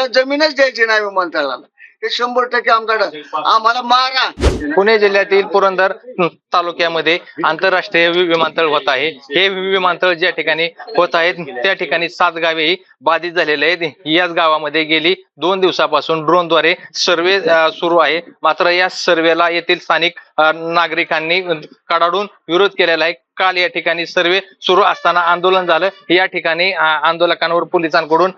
आम्हाला जमीनच द्यायची नाही विमानतळाला. हे शंभर टक्के आमच्याकडे आम्हाला मारा. पुणे जिल्ह्यातील पुरंदर तालुक्यामध्ये आंतरराष्ट्रीय वि- विमानतळ होत आहे. हे विमानतळ ज्या ठिकाणी होत आहेत त्या ठिकाणी सात गावेही बाधित झालेले आहेत. याच गावामध्ये गेली दोन दिवसापासून ड्रोनद्वारे सर्वे सुरू आहे. मात्र या सर्वेला येथील स्थानिक नागरिकांनी कडाडून विरोध केलेला आहे. काल या ठिकाणी सर्वे सुरू असताना आंदोलन झालं. या ठिकाणी आंदोलकांवर पोलिसांकडून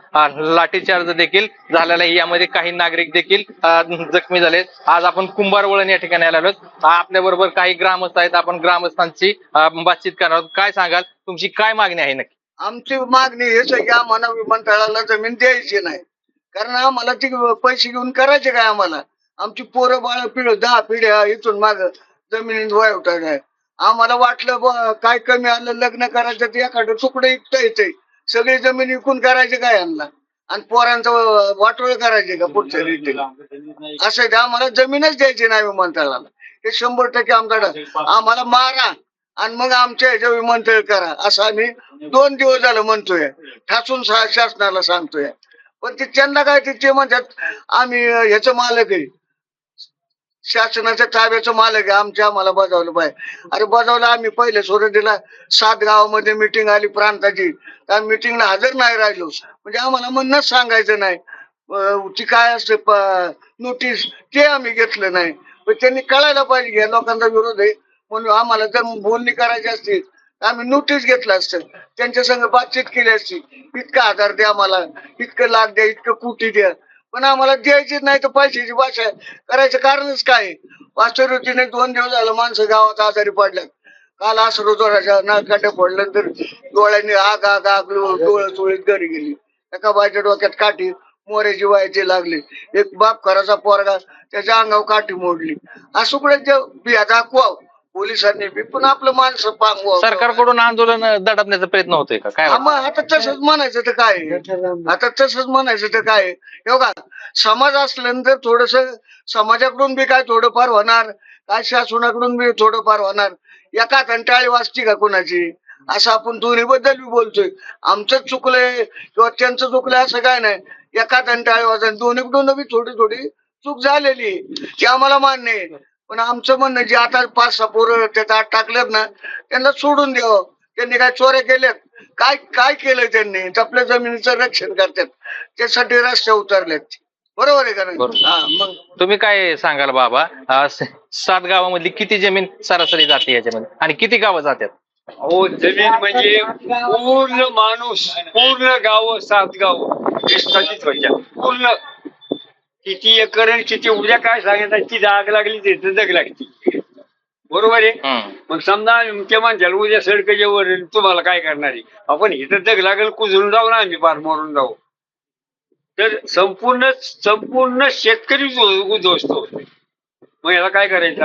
लाठीचार्ज देखील झालेला आहे. यामध्ये काही नागरिक देखील जखमी झालेत आज आपण कुंभारवळण या ठिकाणी आलेलो आहोत. आपल्या बरोबर काही ग्रामस्थ आहेत. आपण ग्रामस्थांची बातचीत करणार आहोत. काय सांगाल? तुमची काय मागणी आहे नक्की? आमची मागणी हेच आहे की आम्हाला विमानतळाला जमीन द्यायची नाही. कारण आम्हाला ती पैसे घेऊन करायचे काय आम्हाला? आमची पोरं बाळ पिढ दहा पिढ्या इथून माग जमिनीत वाय आहे. आम्हाला वाटलं ब काय कमी आलं लग्न करायचं ते एखादं तुकडं इकता येते सगळी जमीन विकून करायचे काय यांना? आणि पोरांचं वाटोळ करायचे का पुढच्या रीती असं आहे ते. आम्हाला जमीनच द्यायची नाही विमानतळाला. हे शंभर टक्के आमच्याकडे आम्हाला मारा आणि मग आमच्या ह्याच्या विमानतळ करा. असं आम्ही दोन दिवस झालं म्हणतोय. ठासून शासनाला सांगतोय. पण ते त्यांना काय ते- म्हणतात आम्ही ह्याचं मालक आहे. शासनाच्या ताब्याचं मालक आहे. आमच्या आम्हाला बजावलं पाहिजे अरे बजावलं आम्ही. पहिले सोरडीला सात गावामध्ये मिटिंग आली प्रांताची. त्या मिटिंगला हजर नाही राहिलो. म्हणजे आम्हाला म्हणणंच सांगायचं नाही. ती काय असते नोटीस ते आम्ही घेतलं नाही. पण त्यांनी कळायला पाहिजे. या लोकांचा विरोध आहे. म्हणून आम्हाला जर बोलणी करायची असती आम्ही नोटीस घेतलं असतं. त्यांच्या संग बातचीत केली असती. इतका आधार द्या आम्हाला. इतकं लाख द्या इतकं कुटी द्या. पण आम्हाला द्यायचीच नाही तर पैशाची भाषा करायचं कारणच काय? आहे? दोन दिवस झालं माणसं गावात आजारी पडल्यात. काल असं जोराच्या नळकाट्या पडलं तर डोळ्यांनी आग आग आग डोळं चोळीत घरी गेली. एका बायच्या डोक्यात काठी मोऱ्याची व्हायची लागली. एक बाप खराचा पोरगा त्याच्या अंगावर काठी मोडली. असं कुठे ते बिया दाखवाव. पोलिसांनी बी पण आपलं माणसं पांगवावं सरकारकडून आंदोलन दडपण्याचा प्रयत्न होतोय का काय वाटतं? आता तसंच म्हणायचं तर काय? आता तसंच म्हणायचं तर काय? हे बघा समाज असल्यानंतर थोडस समाजाकडून बी काय थोडंफार होणार काय शासनाकडून बी थोडंफार होणार एका टाळी वाजती का कोणाची असं आपण दोन्ही बद्दल बी बोलतोय आमचं चुकलंय किंवा त्यांचं चुकलंय असं काय नाही एका टाळी वाजा दोन्हीकडून बी थोडी थोडी चूक झालेली आहे. ती आम्हाला मान्य आहे पण आमचं म्हणणं जे आता पाच सहा पोरं त्यात आत टाकलेत ना त्यांना सोडून द्यावं. त्यांनी काय चोऱ्या केल्यात? काय काय केलं त्यांनी? आपल्या जमिनीचं रक्षण करतात. त्यासाठी रस्ते उतरलेत. बरोबर आहे का नाही? बरोबर. हा मग तुम्ही काय सांगाल बाबा? अं, स- सात गावामधली किती जमीन सरासरी जाते याच्यामध्ये? आणि किती गावं जातात? हो जमीन म्हणजे पूर्ण माणूस पूर्ण गाव सात गाव. व्हायच्या पूर्ण. किती एकर आणि किती उद्या काय सांगितलं ती आग लागली तिथे जग लागते बरोबर आहे. मग समजा आम्ही मुख्य माणसाला उद्या सडकच्या वर आहे, तुम्हाला काय करणार आहे? आपण इथं जग लागेल कुजून जाऊ ना आम्ही पार मरून जाऊ. तर संपूर्ण संपूर्ण शेतकरी उद्ध्वस्त मग याला काय करायचं?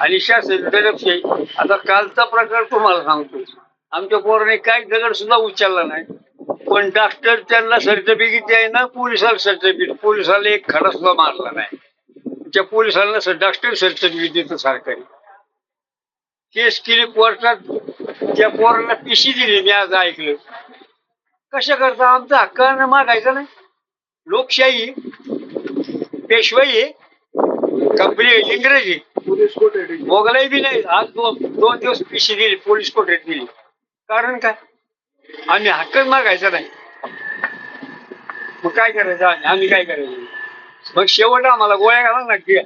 आणि शासन आहे. आता कालचा प्रकार तुम्हाला सांगतो. आमच्या पोराने काय दगड सुद्धा उचलला नाही. पण डॉक्टर त्यांना सर्टिफिकेट आहे ना पोलिसाला सर्टिफिकेट पोलिसाला एक खडा सुद्धा मारला नाही. त्या पोलिसांना डॉक्टर सर्टिफिकेट देतं सरकारी. केस केली कोर्टात त्या पोराला पिशी दिली मी आज ऐकलं. कशा करता? आमचा हक्कानं मागायचं नाही. लोकशाही पेशवाई कंपनी इंग्रजी मोगलाई बी नाही. आज दोन दोन दिवस पिशी दिली पोलीस कोठ्यात दिली? कारण काय? आम्ही हक्कच मागायचा नाही. मग काय करायचं? आम्ही आम्ही काय करायचं? मग शेवट आम्हाला गोळ्या घाला ना की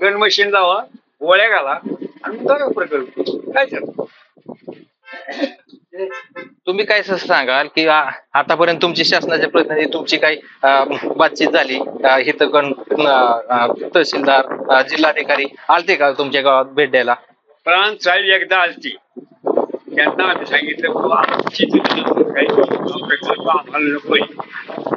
गन मशीन लावा गोळ्या घाला आणि करा प्रकल्प. काय झालं? तुम्ही काय सांगाल की आतापर्यंत तुमची शासनाच्या प्रतिनिधी तुमची काही बातचीत झाली? अं, तहसीलदार जिल्हाधिकारी आलते का तुमच्या गावात भेट द्यायला? प्रांत साहेब एकदा आलती. त्यांना आम्ही सांगितलं बाबा आमची काही प्रकल्प आम्हाला नकोय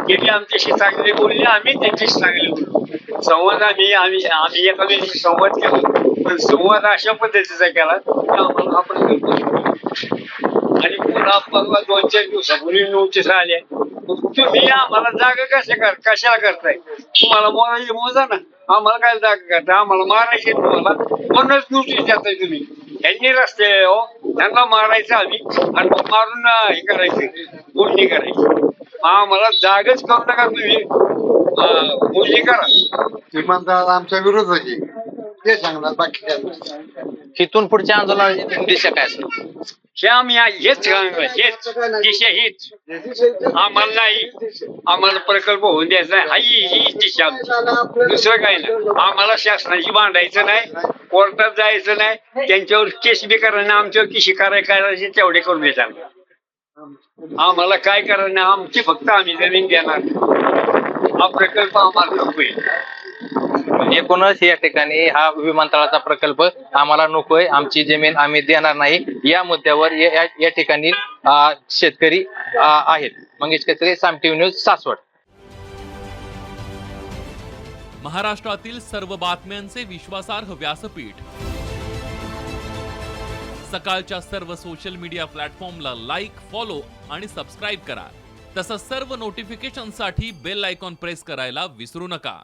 त्यांनी आमच्याशी चांगले बोलले आम्ही त्यांच्याशी चांगले बोललो. संवाद आम्ही आम्ही आम्ही एकामेकांशी संवाद केला पण संवाद अशा पद्धतीचा केला की आम्हाला आपण प्रकल्प आणि पुन्हा परवा दोन चार दिवसापूर्वी नोटीस आल्या मग तुम्ही आम्हाला जागा कशा कर कशाला करताय? तुम्हाला मोराची मोजा ना? आम्हाला काय जागा करताय? आम्हाला मारायची तुम्हाला? म्हणूनच नोटीस देताय तुम्ही. त्यांनी रस्ते हो. त्यांना मारायचं आम्ही आणि मग मारून हे करायचे बोलणी करायची. आम्हाला जागच करू नका तुम्ही. मोजणी करा. श्रीमंत आमच्या विरोधाची ते सांगणार बाकी काय नाही. इथून पुढच्या आंदोलनाची दिशा काय असेल हे आम्ही हेच हेच दिशा हीच आम्हाला नाही. आम्हाला प्रकल्प होऊन द्यायचा नाही. हा ही दिशा आमची. दुसरं काही नाही. आम्हाला शासनाशी मांडायचं नाही. कोर्टात जायचं नाही. त्यांच्यावर केस बी करायला नाही. आमच्यावर किशी कराय करायची तेवढे करून देतात आम्हाला काय करायला नाही. आमची फक्त आम्ही जमीन देणार. हा प्रकल्प आम्हाला नकोय म्हणजे एकूणच या ठिकाणी हा विमानतळाचा प्रकल्प आम्हाला नकोय. आमची जमीन आम्ही देणार नाही. या मुद्द्यावर या ठिकाणी शेतकरी आहेत. मंगेश कचरे साम टीव्ही न्यूज सासवड. महाराष्ट्रातील सर्व बातम्यांचे विश्वासार्ह व्यासपीठ. सकाळच्या सर्व सोशल मीडिया प्लॅटफॉर्मला लाईक फॉलो आणि सबस्क्राईब करा. तसंच सर्व नोटिफिकेशनसाठी बेल आयकॉन प्रेस करायला विसरू नका.